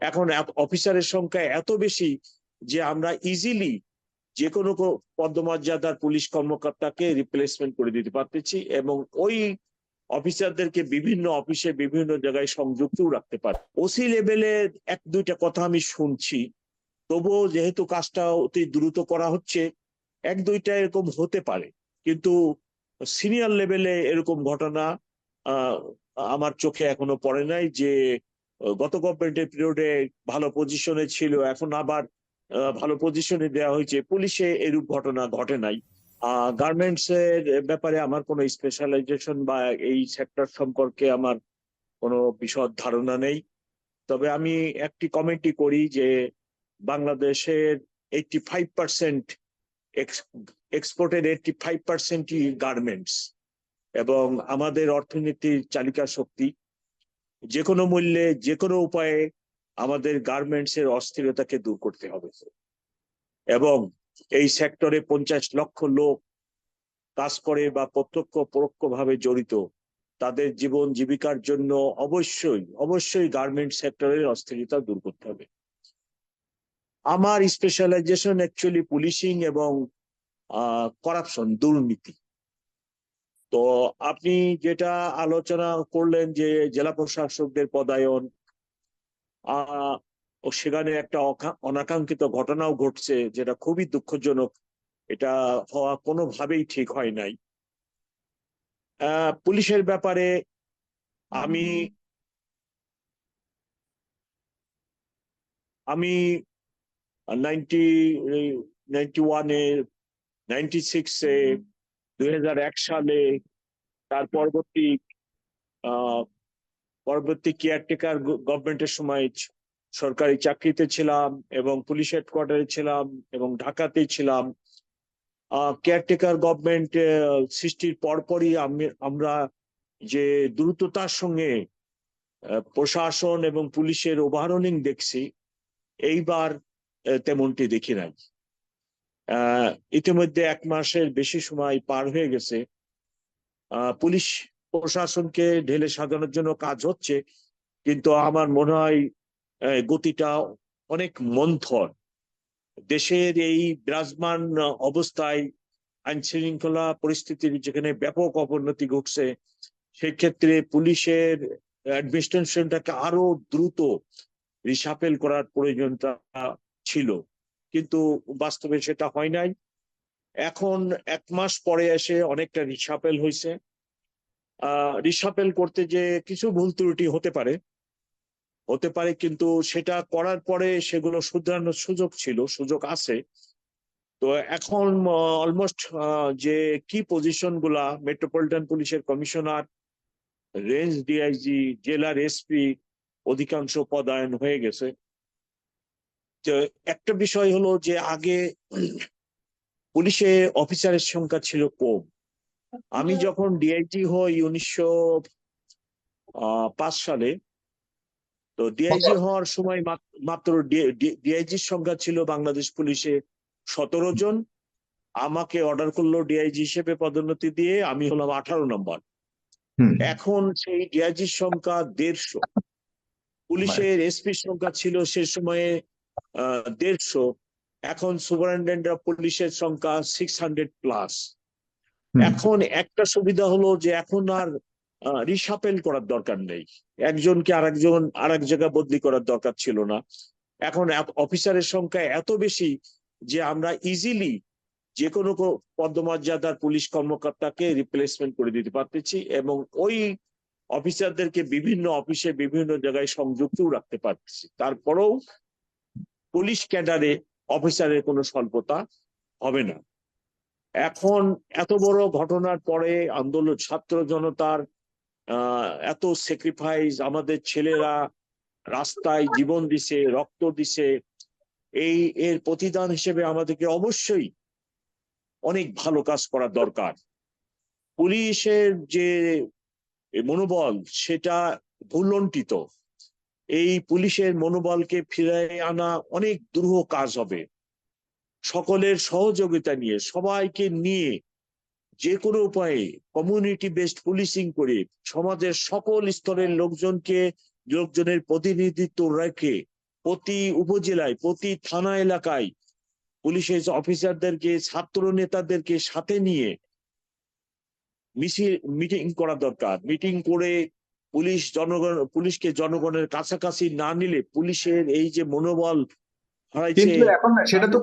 এখন অফিসারের সংখ্যা এত বেশি যে আমরা ইজিলি যে কোনো পদমর্যাদার পুলিশ কর্মকর্তাকে রিপ্লেসমেন্ট করে দিতে পারতেছি এবং ওই অফিসারদেরকে বিভিন্ন অফিসে বিভিন্ন জায়গায় সংযুক্তও রাখতে পারে ওসি লেভেলে এক দুইটা কথা আমি শুনছি। তবুও যেহেতু কাজটা অতি দ্রুত করা হচ্ছে, এক দুইটা এরকম হতে পারে। কিন্তু সিনিয়র লেভেলে এরকম ঘটনা আমার চোখে এখনও পড়ে নাই যে গত গভর্নমেন্টের পিরিয়ডে ভালো পজিশনে ছিল, এখন আবার ভালো পজিশনে দেওয়া হয়েছে। পুলিশে এরূপ ঘটনা ঘটে নাই। গার্মেন্টস এর ব্যাপারে আমার কোনো স্পেশালাইজেশন বা এই সেক্টর সম্পর্কে আমার কোনো বিশদ ধারণা নেই। তবে আমি একটি কমেন্টই করি যে, বাংলাদেশের এইটটি ফাইভ পার্সেন্ট এক্সপোর্টের এইটটি ফাইভ পার্সেন্টই গার্মেন্টস এবং আমাদের অর্থনীতির চালিকা শক্তি যে কোনো মূল্যে যে কোনো উপায়ে আমাদের গার্মেন্টস এর অস্থিরতাকে দূর করতে হবে। এবং এই সেক্টরে পঞ্চাশ লক্ষ লোক কাজ করে বা প্রত্যক্ষ পরোক্ষ ভাবে জড়িত, তাদের জীবন জীবিকার জন্য অবশ্যই অবশ্যই গার্মেন্ট সেক্টরের অস্থিরতা দূর করতে হবে। আমার স্পেশালাইজেশন অ্যাকচুয়ালি পুলিশিং এবং করাপশন দুর্নীতি। তো আপনি যেটা আলোচনা করলেন যে জেলা প্রশাসকদের পদায়ন ও সেখানে একটা অনাকাঙ্ক্ষিত ঘটনাও ঘটছে যেটা খুবই দুঃখজনক। এটা হওয়া কোনোভাবেই ঠিক হয় নাই। পুলিশের ব্যাপারে আমি আমি নাইনটি নাইনটি ওয়ানে, নাইনটি সিক্সে দুই সালে তার পরবর্তী পরবর্তী কেয়ারটেকার গভর্নমেন্টের সময় সরকারি চাকরিতে ছিলাম এবং পুলিশ হেডকোয়ার্টারে ছিলাম এবং ঢাকাতেই ছিলাম। কেয়ারটেকার গভর্নমেন্ট সৃষ্টির পরপরই আমি, আমরা যে দ্রুততার সঙ্গে প্রশাসন এবং পুলিশের ওভারঅলিং দেখছি, এইবার তেমনটি দেখি নাই। ইতিমধ্যে এক মাসের বেশি সময় পার হয়ে গেছে। পুলিশ প্রশাসনকে ঢেলে সাজানোর জন্য কাজ হচ্ছে, কিন্তু আমার মনে হয় গতিটা অনেক মন্থর। দেশের এই বিরাজমান অবস্থায় আইন শৃঙ্খলা পরিস্থিতির যেখানে ব্যাপক অবনতি ঘটছে, সেক্ষেত্রে পুলিশের অ্যাডমিনিস্ট্রেশনটাকে আরও দ্রুত রিসাফেল করার প্রয়োজনতা ছিল। কিন্তু বাস্তবে সেটা হয় নাই। এখন এক মাস পরে এসে অনেকটা রিসাপেল হয়েছে আহ রিসাফেল করতে যে কিছু ভুল ত্রুটি হতে পারে হতে পারে কিন্তু সেটা করার পরে সেগুলো শুধরানোর সুযোগ ছিল, সুযোগ আছে। তো এখন অলমোস্ট যে কি পজিশনগুলা মেট্রোপলিটন পুলিশের কমিশনার রেঞ্জ ডিআইজি জেলার এসপি অধিকাংশ পদায়ন হয়ে গেছে। একটা বিষয় হলো যে আগে পুলিশে অফিসারের সংখ্যা ছিল কম। আমি যখন ডিআইজি হই উনিশশো পাঁচ সালে তো ডিআইজি হওয়ার সময় মাত- মাত্র ডিআইজির সংখ্যা ছিল বাংলাদেশ পুলিশে সতেরো জন। আমাকে অর্ডার করল ডিআইজি হিসেবে পদোন্নতি দিয়ে আমি হলাম আঠারো নম্বর। এখন সেই ডিআইজির সংখ্যা দেড়শো। পুলিশের এসপির সংখ্যা ছিল সে সময়ে দেড়শো এখন সুপারিনটেন্ডেন্ট অফ পুলিশের সংখ্যা সিক্স হান্ড্রেড প্লাস এখন একটা সুবিধা হলো যে এখন আর রিসাপেল করার দরকার নেই। একজনকে আরেকজন আরেক জায়গায় বদলি করার দরকার ছিল না। এখন অফিসারের সংখ্যা এত বেশি যে আমরা ইজিলি যে কোনো পদমর্যাদার পুলিশ কর্মকর্তাকে রিপ্লেসমেন্ট করে দিতে পারতেছি এবং ওই অফিসারদেরকে বিভিন্ন অফিসে বিভিন্ন জায়গায় সংযুক্তও রাখতে পারতেছি। তারপরেও পুলিশ ক্যাডারে অফিসারের কোনো স্বল্পতা হবে না। এখন এত বড় ঘটনার পরে আন্দোলন, ছাত্র জনতার এত স্যাক্রিফাইস আমাদের ছেলেরা রাস্তায় জীবন দিছে, রক্ত দিছে, এই, এর প্রতিদান হিসেবে আমাদেরকে অবশ্যই অনেক ভালো কাজ করা দরকার। পুলিশের যে মনোবল, সেটা ভুলন্টিত এই পুলিশের মনোবলকে ফিরে আনা অনেক দুরূহ কাজ হবে। সকলের সহযোগিতা নিয়ে, সবাইকে নিয়ে যে কোনো উপায়ে কমিউনিটি বেসড পুলিশিং করে সমাজের সকল স্তরের লোকজনকে, লোকজনের প্রতিনিধিত্ব রেখে প্রতি উপজেলায়, প্রতি থানা এলাকায় পুলিশের অফিসারদেরকে, ছাত্র নেতাদেরকে সাথে নিয়ে মিছিল, মিটিং করা দরকার। মিটিং করে পুলিশ জনগণ পুলিশকে জনগণের কাছাকাছি না নিলে পুলিশের এই যে মনোবল কিন্তু এখন সেটা তো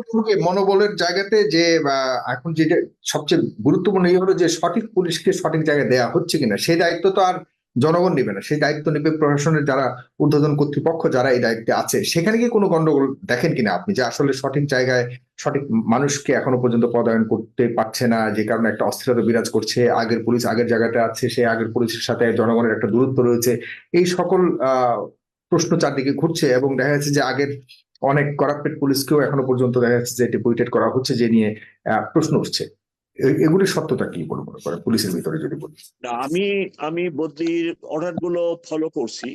মনোবলের জায়গাতে যে আহ, এখন যেটা সবচেয়ে গুরুত্বপূর্ণ এই হলো যে সঠিক পুলিশকে সঠিক জায়গায় দেওয়া হচ্ছে কিনা সেই দায়িত্ব তো আর জনগণ নেবে না। সেই দায়িত্ব নেবে প্রশাসনের যারা ঊর্ধ্বতন কর্তৃপক্ষ যারা এই দায়িত্বে আছে। সেখানে কি কোনো গন্ডগোল দেখেন কিনা আপনি? যে আসলে সঠিক জায়গায় সঠিক মানুষকে এখনও পর্যন্ত পদায়ন করতে পারছে না, যে কারণে একটা অস্থিরতা বিরাজ করছে, আগের পুলিশ আগের জায়গাটা আছে সেই আগের পুলিশের সাথে জনগণের একটা দূরত্ব রয়েছে। এই সকল প্রশ্ন চারদিকে ঘুরছে এবং দেখা যাচ্ছে যে আগের অনেক করাপ্টেড পুলিশকেও এখনও পর্যন্ত দেখা যাচ্ছে যে ডিপুটেড করা হচ্ছে, যে নিয়ে প্রশ্ন উঠছে। এগুলির সত্যতা কি বলে মনে করেন পুলিশের ভিতরে যদি বলি। না, আমি আমি বদলির অর্ডারগুলো ফলো করছি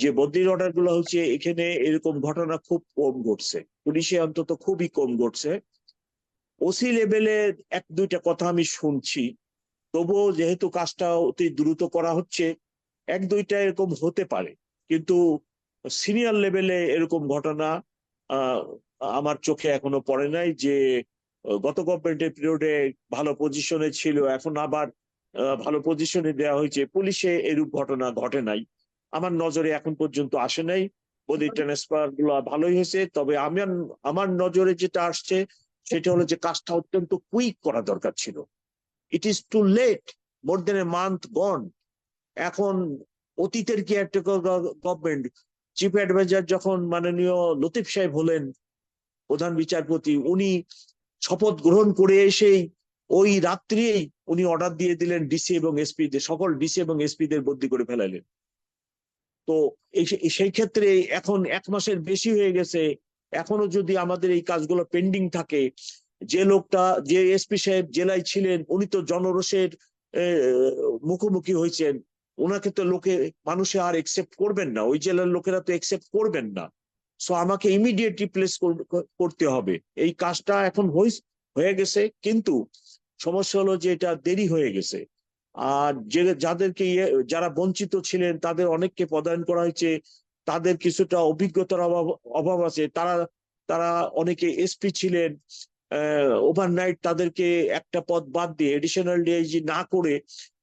যে বদলির অর্ডারগুলো হচ্ছে, এখানে এরকম ঘটনা খুব কম ঘটছে। পুলিশে অন্তত খুবই কম ঘটছে। ওসি লেভেলে এক, দুইটা কথা আমি শুনছি। তবুও যেহেতু কাজটা অতি দ্রুত করা হচ্ছে, এক, দুইটা এরকম হতে পারে। কিন্তু সিনিয়র লেভেলে এরকম ঘটনা আমার চোখে এখনও পড়ে নাই যে গত গভর্নমেন্টের পিরিয়ডে ভালো পজিশনে ছিল, এখন আবার ভালো পজিশনে দেওয়া হয়েছে। পুলিশে এরূপ ঘটনা ঘটে নাই। আমার নজরে এখন পর্যন্ত আসে নাই। বডি ট্রান্সফারগুলো ভালোই হয়েছে, তবে আমার আমার নজরে যেটা আসছে, সেটা হলো যে কাজটা অত্যন্ত কুইক করা দরকার ছিল। It is too late more than a month gone এখন অতীতের কি একটা গভর্নমেন্ট চিফ অ্যাডভাইজার যখন মাননীয় লতিফ সাহেব হলেন, প্রধান বিচারপতি, উনি শপথ গ্রহণ করে এসেই ওই রাত্রিয়েই উনি অর্ডার দিয়ে দিলেন ডিসি এবং এসপি সকল ডিসি এবং এসপি দের বদলি করে ফেলালেন। তো সেই ক্ষেত্রে এখন এক মাসের বেশি হয়ে গেছে, এখনও যদি আমাদের এই কাজগুলো পেন্ডিং থাকে, যে লোকটা, যে এসপি সাহেব জেলায় ছিলেন, উনি তো জনরোষের মুখোমুখি হয়েছেন, ওনাকে তো লোকে, মানুষে আর একসেপ্ট করবেন না, ওই জেলার লোকেরা তো একসেপ্ট করবেন না। সো আমাকে ইমিডিয়েট রিপ্লেস করতে হবে। এই কাজটা এখন হয়ে গেছে, কিন্তু সমস্যা হলো যে এটা দেরি হয়ে গেছে। আর যে, যাদেরকে ইয়ে- যারা বঞ্চিত ছিলেন, তাদের অনেককে পদায়ন করা হয়েছে। তাদের কিছুটা অভিজ্ঞতার অভাব অভাব আছে। তারা তারা অনেকে এসপি ছিলেন ওভারনাইট তাদেরকে একটা পদ বাদ দিয়ে এডিশনাল ডিআইজি না করে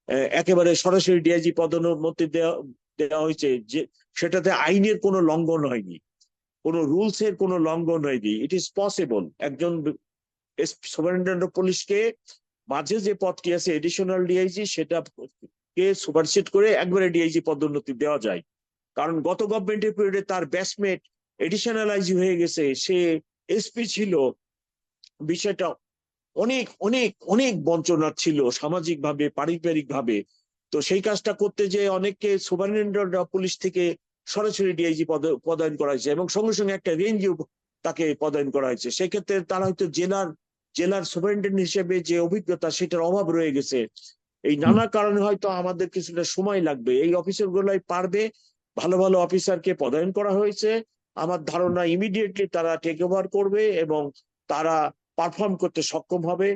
একেবারে সরাসরি ডিআইজি পদোন্নতি দেওয়া দেওয়া হয়েছে। যে, সেটাতে আইনের কোনো লঙ্ঘন হয়নি। কোনো রুলস এর কোনো লঙ্ঘন হয়নি। ইট ইজ পসিবল একজন সুপারিনটেন্ডেন্ট পুলিশকে মাঝে যে পদটি আছে এডিশনাল ডিআইজি সেটা কে সুপারসিড করে একবারে ডিআইজি পদোন্নতি দেওয়া যায়। কারণ গত গভর্নমেন্টের পিরিয়ডে তার ব্যাচমেট এডিশনাল আইজি হয়ে গেছে। সে এসপি ছিল। বিষয়টা অনেক অনেক অনেক বঞ্চনার ছিল সামাজিক ভাবে পারিবারিক ভাবে তো সেই কাজটা করতে যে অনেককে সুপারিনটেন্ডেন্ট অফ পুলিশ থেকে সরাসরি ডিআইজি পদায়ন করা হয়েছে এবং সঙ্গে সঙ্গে একটা রেঞ্জও তাকে পদায়ন করা হয়েছে। সেক্ষেত্রে তারা হয়তো জেলার জেলার সুপারিনটেন্ডেন্ট হিসেবে যে অভিজ্ঞতা সেটার অভাব রয়ে গেছে। এই নানা কারণে হয়তো আমাদের কিছুটা সময় লাগবে। এই অফিসার গুলাই পারবে ভালো ভালো অফিসারকে পদায়ন করা হয়েছে। আমার ধারণা ইমিডিয়েটলি তারা টেক ওভার করবে এবং তারা পারফর্ম করতে সক্ষম হবে।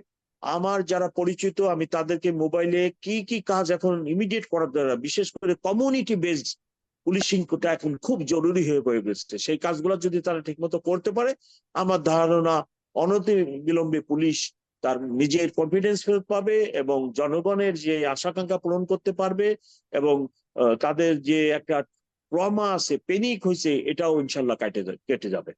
আমার যারা পরিচিত আমি তাদেরকে মোবাইলে কি কি কাজ এখন ইমিডিয়েট করার দ্বারা বিশেষ করে কমিউনিটি বেসড পুলিশিংটা এখন খুব জরুরি হয়ে পড়ে গেছে সেই কাজগুলো যদি তারা ঠিকমতো করতে পারে, আমার ধারণা অনতি বিলম্বে পুলিশ তার নিজের কনফিডেন্স ফেরত পাবে এবং জনগণের যে আশাকাঙ্ক্ষা পূরণ করতে পারবে এবং তাদের যে একটা ট্রমা আছে পেনিক হয়েছে, এটাও ইনশাল্লাহ কেটে কেটে যাবে।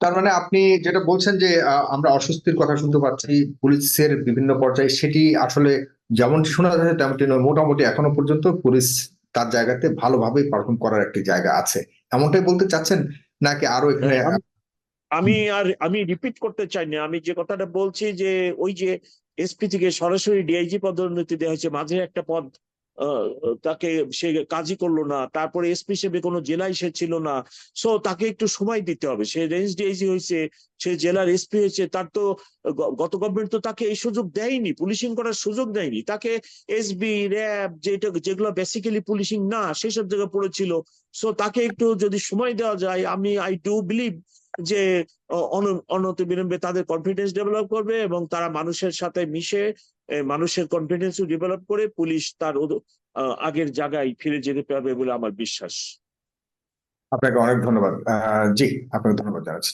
তার মানে আপনি যেটা বলছেন যে আমরা অস্বস্তির কথা শুনতে পাচ্ছি, পুলিশের বিভিন্ন পর্যায়ে, সেটি আসলে যেমন শোনা যাচ্ছে, তেমনটি নয়, মোটামুটি এখনও পর্যন্ত পুলিশ তার জায়গাতে ভালোভাবেই পারফর্ম করার একটি জায়গা আছে। এমনটাই বলতে চাচ্ছেন? নাকি আরও এখানে হ্যাঁ, আমি- আমি আর আমি রিপিট করতে চাই না আমি যে কথাটা বলছি যে ওই যে এসপি থেকে সরাসরি ডিআইজি পদোন্নতি দেওয়া হয়েছে মাঝে একটা পদ তাকে সে কাজই করল না। তারপরে এসপি হিসেবে কোনো জেলায় সে ছিল না। সো তাকে একটু সময় দিতে হবে। সে রেঞ্জ ডিআইজি হয়েছে, সে জেলার এসপি হয়েছে, তার তো গত গভর্নমেন্ট তো তাকে এই সুযোগ দেয়নি পুলিশিং করার সুযোগ দেয়নি। তাকে এসবি র্যাব যেটা যেগুলো বেসিক্যালি পুলিশিং না, সেসব জায়গায় পড়েছিল। সো তাকে একটু যদি সময় দেওয়া যায়, আমি আই ডু বিলিভ যে অন- অনতি বিলম্বে তাদের কনফিডেন্স ডেভেলপ করবে এবং তারা মানুষের সাথে মিশে মানুষের কনফিডেন্স ডেভেলপ করে পুলিশ তার আগের জায়গায় ফিরে যেতে পারবে বলে আমার বিশ্বাস। আপনাকে অনেক ধন্যবাদ। জি, আপনাকে ধন্যবাদ জানাচ্ছি।